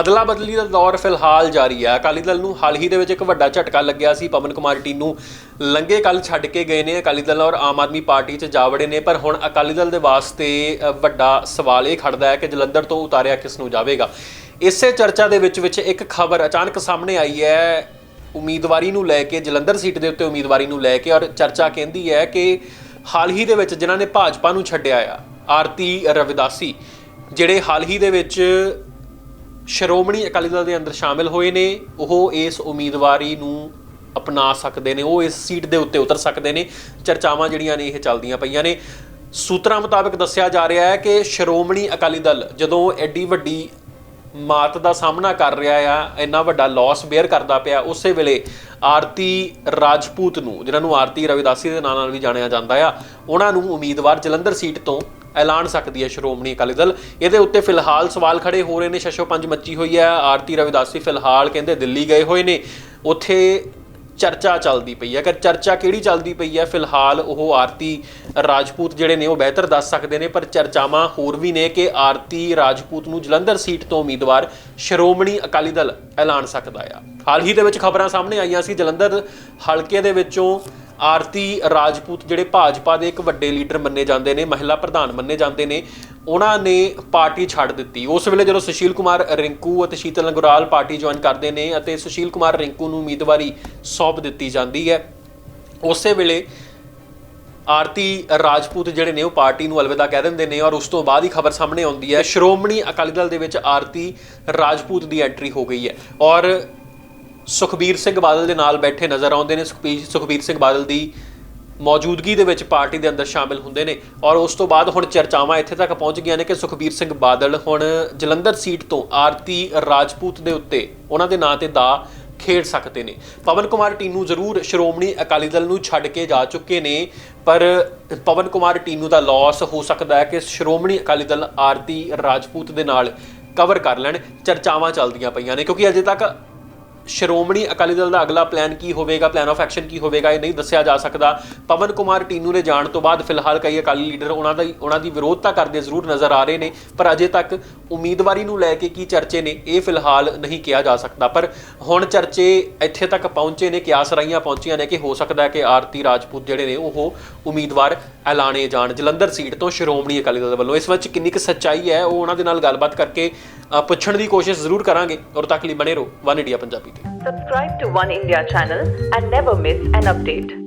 ਅਦਲਾ ਬਦਲੀ ਦਾ ਦੌਰ ਫਿਲਹਾਲ ਜਾਰੀ ਹੈ ਅਕਾਲੀ ਦਲ ਨੂੰ ਹਾਲ ਹੀ ਦੇ ਵਿੱਚ ਇੱਕ ਵੱਡਾ ਝਟਕਾ ਲੱਗਿਆ ਸੀ। ਪਵਨ ਕੁਮਾਰ ਟੀਨੂ ਲੰਗੇ ਕੱਲ ਛੱਡ ਕੇ ਗਏ ਨੇ ਅਕਾਲੀ ਦਲ ਔਰ ਆਮ ਆਦਮੀ ਪਾਰਟੀ 'ਚ ਜਾਵੜੇ ਨੇ। ਪਰ ਹੁਣ ਅਕਾਲੀ ਦਲ ਦੇ ਵਾਸਤੇ ਵੱਡਾ ਸਵਾਲ ਇਹ ਖੜਦਾ ਹੈ ਕਿ ਜਲੰਧਰ ਤੋਂ ਉਤਾਰਿਆ ਕਿਸ ਨੂੰ ਜਾਵੇਗਾ? ਇਸੇ ਚਰਚਾ ਦੇ ਵਿੱਚ ਵਿੱਚ ਇੱਕ ਖਬਰ ਅਚਾਨਕ ਸਾਹਮਣੇ ਆਈ ਹੈ। ਉਮੀਦਵਾਰੀ ਨੂੰ ਲੈ ਕੇ, ਜਲੰਧਰ ਸੀਟ ਦੇ ਉੱਤੇ ਉਮੀਦਵਾਰੀ ਨੂੰ ਲੈ ਕੇ ਔਰ ਚਰਚਾ ਕਹਿੰਦੀ ਹੈ ਕਿ ਹਾਲ ਹੀ ਦੇ ਵਿੱਚ ਜਿਨ੍ਹਾਂ ਨੇ ਭਾਜਪਾ ਨੂੰ ਛੱਡਿਆ ਆ, ਆਰਤੀ ਰਵਿਦਾਸੀ, ਜਿਹੜੇ ਹਾਲ ਹੀ ਦੇ ਵਿੱਚ ਸ਼੍ਰੋਮਣੀ ਅਕਾਲੀ ਦਲ ਦੇ ਅੰਦਰ ਸ਼ਾਮਿਲ ਹੋਏ ਨੇ। ਉਹ ਇਸ ਉਮੀਦਵਾਰੀ ਨੂੰ ਅਪਣਾ ਸਕਦੇ ਨੇ, ਉਹ ਇਸ ਸੀਟ ਦੇ ਉੱਤੇ ਉਤਰ ਸਕਦੇ ਨੇ। ਚਰਚਾਵਾਂ ਜਿਹੜੀਆਂ ਨੇ ਇਹ ਚੱਲਦੀਆਂ ਪਈਆਂ ਨੇ। ਸੂਤਰਾਂ ਮੁਤਾਬਕ ਦੱਸਿਆ ਜਾ ਰਿਹਾ ਹੈ ਕਿ ਸ਼੍ਰੋਮਣੀ ਅਕਾਲੀ ਦਲ ਜਦੋਂ ਐਡੀ ਵੱਡੀ ਮਾਤ ਦਾ ਸਾਹਮਣਾ ਕਰ ਰਿਹਾ ਆ, ਇੰਨਾ ਵੱਡਾ ਲਾਸ ਬੇਅਰ ਕਰਦਾ ਪਿਆ, ਉਸੇ ਵੇਲੇ ਆਰਤੀ ਰਾਜਪੂਤ ਨੂੰ, ਜਿਨ੍ਹਾਂ ਨੂੰ ਆਰਤੀ ਰਵਿਦਾਸੀ ਦੇ ਨਾਂ ਨਾਲ ਵੀ ਜਾਣਿਆ ਜਾਂਦਾ ਆ, ਉਹਨਾਂ ਨੂੰ ਉਮੀਦਵਾਰ ਜਲੰਧਰ ਸੀਟ ਤੋਂ ਐਲਾਨ ਸਕਦੀ ਹੈ ਸ਼੍ਰੋਮਣੀ ਅਕਾਲੀ ਦਲ। ਇਹਦੇ ਉੱਤੇ ਫਿਲਹਾਲ ਸਵਾਲ ਖੜੇ ਹੋ ਰਹੇ ਨੇ, ਸ਼ਸ਼ੋ ਪੰਜ ਮੱਚੀ ਹੋਈ ਹੈ। ਆਰਤੀ ਰਵਿਦਾਸੀ ਫਿਲਹਾਲ ਕਹਿੰਦੇ ਦਿੱਲੀ ਗਏ ਹੋਏ ਨੇ। ਉੱਥੇ ਚਰਚਾ ਚੱਲਦੀ ਪਈ ਹੈ। ਕਿ ਚਰਚਾ ਕਿਹੜੀ ਚੱਲਦੀ ਪਈ ਹੈ? ਫਿਲਹਾਲ ਉਹ ਆਰਤੀ ਰਾਜਪੂਤ ਜਿਹੜੇ ਨੇ ਉਹ ਬਿਹਤਰ ਦੱਸ ਸਕਦੇ ਨੇ, ਪਰ ਚਰਚਾਵਾਂ ਹੋਰ ਵੀ ਨੇ ਕਿ ਆਰਤੀ ਰਾਜਪੂਤ ਨੂੰ ਜਲੰਧਰ ਸੀਟ ਤੋਂ ਉਮੀਦਵਾਰ ਸ਼੍ਰੋਮਣੀ ਅਕਾਲੀ ਦਲ ਐਲਾਨ ਸਕਦਾ ਆ। ਹਾਲ ਹੀ ਦੇ ਵਿੱਚ ਖਬਰਾਂ ਸਾਹਮਣੇ ਆਈਆਂ ਸੀ, ਜਲੰਧਰ ਹਲਕੇ ਦੇ ਵਿੱਚੋਂ ਆਰਤੀ ਰਾਜਪੂਤ ਜਿਹੜੇ ਭਾਜਪਾ ਦੇ ਇੱਕ ਵੱਡੇ ਲੀਡਰ ਮੰਨੇ ਜਾਂਦੇ ਨੇ, ਮਹਿਲਾ ਪ੍ਰਧਾਨ ਮੰਨੇ ਜਾਂਦੇ ਨੇ, ਉਹਨਾਂ ਨੇ ਪਾਰਟੀ ਛੱਡ ਦਿੱਤੀ। ਉਸ ਵੇਲੇ ਜਦੋਂ ਸੁਸ਼ੀਲ ਕੁਮਾਰ ਰਿੰਕੂ ਅਤੇ ਸ਼ੀਤਲ ਨਗਰਾਲ ਪਾਰਟੀ ਜੁਆਇਨ ਕਰਦੇ ਨੇ ਅਤੇ ਸੁਸ਼ੀਲ ਕੁਮਾਰ ਰਿੰਕੂ ਨੂੰ ਉਮੀਦਵਾਰੀ ਸੌਂਪ ਦਿੱਤੀ ਜਾਂਦੀ ਹੈ, ਉਸੇ ਵੇਲੇ ਆਰਤੀ ਰਾਜਪੂਤ ਜਿਹੜੇ ਨੇ ਉਹ ਪਾਰਟੀ ਨੂੰ ਅਲਵਿਦਾ ਕਹਿ ਦਿੰਦੇ ਨੇ ਔਰ ਉਸ ਤੋਂ ਬਾਅਦ ਹੀ ਖਬਰ ਸਾਹਮਣੇ ਆਉਂਦੀ ਹੈ। ਸ਼੍ਰੋਮਣੀ ਅਕਾਲੀ ਦਲ ਦੇ ਵਿੱਚ ਆਰਤੀ ਰਾਜਪੂਤ ਦੀ ਐਂਟਰੀ ਹੋ ਗਈ ਹੈ। ਔਰ ਸੁਖਬੀਰ ਸਿੰਘ ਬਾਦਲ ਦੇ ਨਾਲ ਬੈਠੇ ਨਜ਼ਰ ਆਉਂਦੇ ਨੇ। ਸੁਖਬੀਰ ਸੁਖਬੀਰ ਸਿੰਘ ਬਾਦਲ ਦੀ ਮੌਜੂਦਗੀ ਦੇ ਵਿੱਚ ਪਾਰਟੀ ਦੇ ਅੰਦਰ ਸ਼ਾਮਿਲ ਹੁੰਦੇ ਨੇ। ਔਰ ਉਸ ਤੋਂ ਬਾਅਦ ਹੁਣ ਚਰਚਾਵਾਂ ਇੱਥੇ ਤੱਕ ਪਹੁੰਚ ਗਈਆਂ ਨੇ ਕਿ ਸੁਖਬੀਰ ਸਿੰਘ ਬਾਦਲ ਹੁਣ ਜਲੰਧਰ ਸੀਟ ਤੋਂ ਆਰਤੀ ਰਾਜਪੂਤ ਦੇ ਉੱਤੇ, ਉਹਨਾਂ ਦੇ ਨਾਂ ਤੇ ਦਾ ਖੇਡ ਸਕਦੇ ਨੇ। ਪਵਨ ਕੁਮਾਰ ਟੀਨੂ ਜ਼ਰੂਰ ਸ਼੍ਰੋਮਣੀ ਅਕਾਲੀ ਦਲ ਨੂੰ ਛੱਡ ਕੇ ਜਾ ਚੁੱਕੇ ਨੇ, ਪਰ ਪਵਨ ਕੁਮਾਰ ਟੀਨੂ ਦਾ ਲਾਸ ਹੋ ਸਕਦਾ ਹੈ ਕਿ ਸ਼੍ਰੋਮਣੀ ਅਕਾਲੀ ਦਲ ਆਰਤੀ ਰਾਜਪੂਤ ਦੇ ਨਾਲ ਕਵਰ ਕਰ ਲੈਣ। ਚਰਚਾਵਾਂ ਚੱਲਦੀਆਂ ਪਈਆਂ ਨੇ, ਕਿਉਂਕਿ ਅਜੇ ਤੱਕ ਸ਼੍ਰੋਮਣੀ ਅਕਾਲੀ ਦਲ ਦਾ ਅਗਲਾ ਪਲਾਨ ਕੀ ਹੋਵੇਗਾ? ਪਲਾਨ ਆਫ ਐਕਸ਼ਨ ਕੀ ਹੋਵੇਗਾ? ਇਹ ਨਹੀਂ ਦੱਸਿਆ ਜਾ ਸਕਦਾ। ਪਵਨ ਕੁਮਾਰ ਟੀਨੂ ਦੇ ਜਾਣ ਤੋਂ ਬਾਅਦ ਫਿਲਹਾਲ ਕਈ ਅਕਾਲੀ ਲੀਡਰ ਉਹਨਾਂ ਦਾ ਉਹਨਾਂ ਦੀ ਵਿਰੋਧਤਾ ਕਰਦੇ ਜ਼ਰੂਰ ਨਜ਼ਰ ਆ ਰਹੇ ਨੇ। ਪਰ ਅਜੇ ਤੱਕ ਉਮੀਦਵਾਰੀ ਨੂੰ ਲੈ ਕੇ ਕੀ ਚਰਚੇ ਨੇ, ਇਹ ਫਿਲਹਾਲ ਨਹੀਂ ਕਿਹਾ ਜਾ ਸਕਦਾ। ਪਰ ਹੁਣ ਚਰਚੇ ਇੱਥੇ ਤੱਕ ਪਹੁੰਚੇ ਨੇ ਕਿ ਆਸਰਾਈਆਂ ਪਹੁੰਚੀਆਂ ਨੇ ਕਿ ਹੋ ਸਕਦਾ ਹੈ ਕਿ ਆਰਤੀ ਰਾਜਪੂਤ ਜਿਹੜੇ ਨੇ ਉਹ ਉਮੀਦਵਾਰ ਐਲਾਨੇ ਜਾਣ। ਜਲੰਧਰ ਸੀਟ ਤੋਂ ਸ਼੍ਰੋਮਣੀ ਅਕਾਲੀ ਦਲ ਵੱਲੋਂ। ਇਸ ਵਿੱਚ ਕਿੰਨੀ ਕੁ ਸੱਚਾਈ ਹੈ, ਉਹ ਉਹਨਾਂ ਦੇ ਨਾਲ ਗੱਲਬਾਤ ਕਰਕੇ ਪੁੱਛਣ ਦੀ ਕੋਸ਼ਿਸ਼ ਜ਼ਰੂਰ ਕਰਾਂਗੇ। ਔਰ ਤੱਕ ਲਈ ਬਣੇ ਰਹੋ। ਵਨ ਇੰਡੀਆ ਪੰਜਾਬੀ ਤੇ। Subscribe to One India channel and never miss an update.